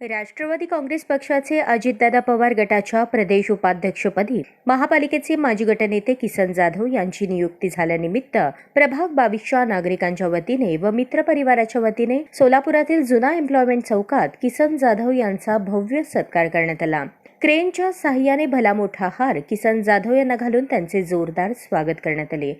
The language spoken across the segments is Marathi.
राष्ट्रवादी काँग्रेस पक्षाचे अजितदादा पवार गटाच्या प्रदेश उपाध्यक्षपदी महापालिकेचे माजी गटनेते किसन जाधव यांची नियुक्ती झाल्यानिमित्त प्रभाग बावीसच्या नागरिकांच्या वतीने व मित्र परिवाराच्या वतीने सोलापुरातील जुना एम्प्लॉयमेंट चौकात किसन जाधव यांचा भव्य सत्कार करण्यात आला. क्रेनच्या साह्याने भला मोठा हार किसन जाधव यांना घालून त्यांचे जोरदार स्वागत करण्यात आले.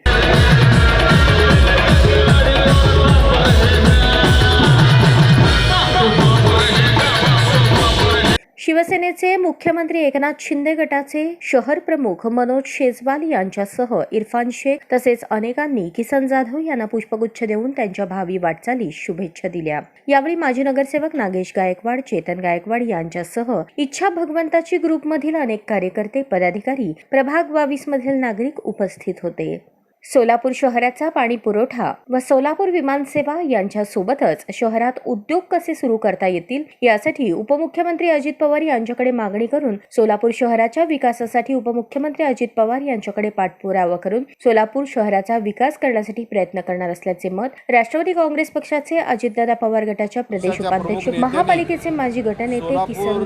मुख्यमंत्री एकनाथ शिंदे गटाचे शहर प्रमुख मनोज शेजवाल यांच्यासह इरफान शेख तसेच अनेकांनी किसन जाधव यांना पुष्पगुच्छ देऊन त्यांच्या भावी वाटचालीस शुभेच्छा दिल्या. यावेळी माजी नगरसेवक नागेश गायकवाड चेतन गायकवाड यांच्यासह इच्छा भगवंताची ग्रुपमधील अनेक कार्यकर्ते पदाधिकारी प्रभाग बावीस मधील नागरिक उपस्थित होते. सोलापूर शहराचा पाणी पुरवठा व सोलापूर विमानसेवा यांच्यासोबतच शहरात उद्योग कसे सुरू करता येतील यासाठी उपमुख्यमंत्री अजित पवार यांच्याकडे मागणी करून सोलापूर शहराच्या विकासासाठी उपमुख्यमंत्री अजित पवार यांच्याकडे पाठपुरावा करून सोलापूर शहराचा विकास करण्यासाठी प्रयत्न करणार असल्याचे मत राष्ट्रवादी काँग्रेस पक्षाचे अजितदादा पवार गटाच्या प्रदेश उपाध्यक्ष महापालिकेचे माजी गटनेते किसन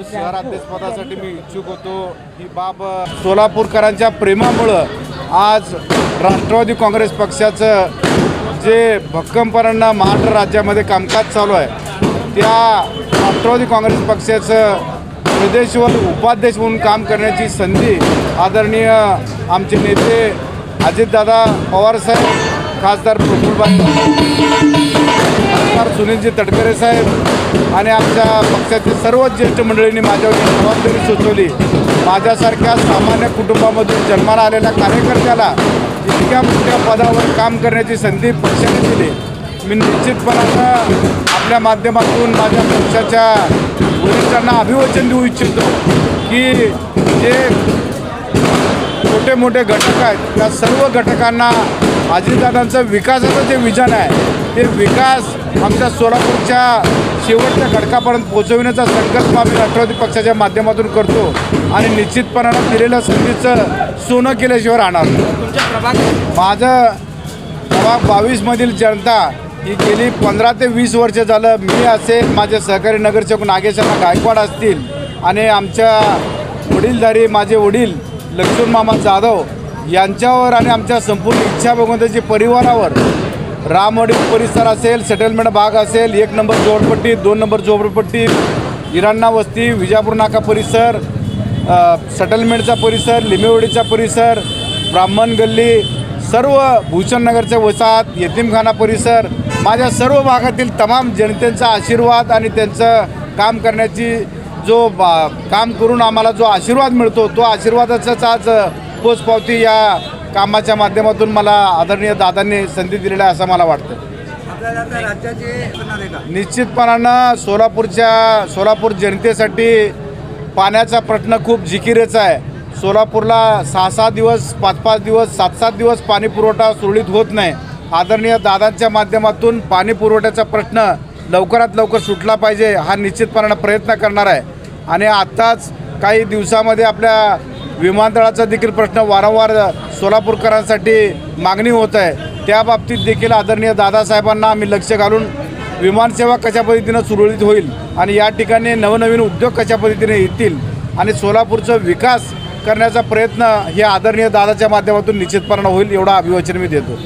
सोलापूरकरांच्या प्रेमामुळं आज राष्ट्रवादी काँग्रेस पक्षाचं जे भक्कमपणानं महाराष्ट्र राज्यामध्ये कामकाज चालू आहे त्या राष्ट्रवादी काँग्रेस पक्षाचं प्रदेशवर उपाध्यक्ष म्हणून काम करण्याची संधी आदरणीय आमचे नेते अजितदादा पवारसाहेब खासदार प्रफुलबाई खासदार सुनीलजी तटकरे साहेब आणि आमच्या पक्षातील सर्व ज्येष्ठ मंडळींनी माझ्यावर जबाबदारी सुचवली. माझ्यासारख्या सामान्य कुटुंबामधून जन्माला आलेल्या कार्यकर्त्याला इतक्या मोठ्या पदावर काम करण्याची संधी पक्षाने दिली. मी निश्चितपणानं आपल्या माध्यमातून माझ्या पक्षाच्या वरिष्ठांना अभिवचन देऊ इच्छितो की जे छोटे मोठे घटक आहेत त्या सर्व घटकांना अजितदादांचं विकासाचं जे विजन आहे ते विकास आमच्या सोलापूरच्या शेवटच्या घटकापर्यंत पोहोचविण्याचा संकल्प आम्ही राष्ट्रवादी पक्षाच्या माध्यमातून करतो आणि निश्चितपणानं दिलेल्या संधीचं सोनं केल्याशिवाय राहणार. माझं प्रभाग बावीसमधील जनता ही गेली पंधरा ते वीस वर्ष झालं मी असेल माझे सहकारी नगरसेवक नागेशांना गायकवाड असतील आणि आमच्या वडीलधारी माझे वडील लक्ष्मण मामा जाधव यांच्यावर आणि आमच्या संपूर्ण इच्छा भगवंताची परिवारावर रामवाडी परिसर असेल सेटलमेंट भाग असेल एक नंबर झोपडपट्टी दोन नंबर झोपडपट्टी इराणा वस्ती विजापूर नाका परिसर सेटलमेंटचा परिसर लिमेवडीचा परिसर ब्राह्मण गल्ली सर्व भूषणनगरचे वसाहत यतीमखाना परिसर माझ्या सर्व भागातील तमाम जनतेचा आशीर्वाद आणि त्यांचं काम करण्याची जो बा- काम करून आम्हाला जो आशीर्वाद मिळतो तो आशीर्वादाचाच आज पोचपावती या कामाच्या माध्यमातून मला आदरणीय दादांनी संधी दिलेली आहे असं मला वाटतं. निश्चितपणानं सोलापूरच्या सोलापूर जनतेसाठी पाण्याचा प्रश्न खूप जिकिरीचा आहे. सोलापूरला सहा सहा दिवस पाच पाच दिवस सात सात दिवस पाणी पुरवठा सुरळीत होत नाही. आदरणीय दादांच्या माध्यमातून पाणी पुरवठ्याचा प्रश्न लवकरात लवकर सुटला पाहिजे हा निश्चितपणानं प्रयत्न करणार आहे. आणि आत्ताच काही दिवसामध्ये आपल्या विमानतळाचा देखील प्रश्न वारंवार सोलापूरकरांसाठी मागणी होत आहे. त्या बाबतीत देखील आदरणीय दादासाहेबांना आम्ही लक्ष घालून विमानसेवा कशा पद्धतीनं सुरळीत होईल आणि या ठिकाणी नवनवीन उद्योग कशा पद्धतीने येतील आणि सोलापूरचा विकास करण्याचा प्रयत्न हे आदरणीय दादाच्या माध्यमातून निश्चितपणा होईल एवढा अभिवाचन मी देतो.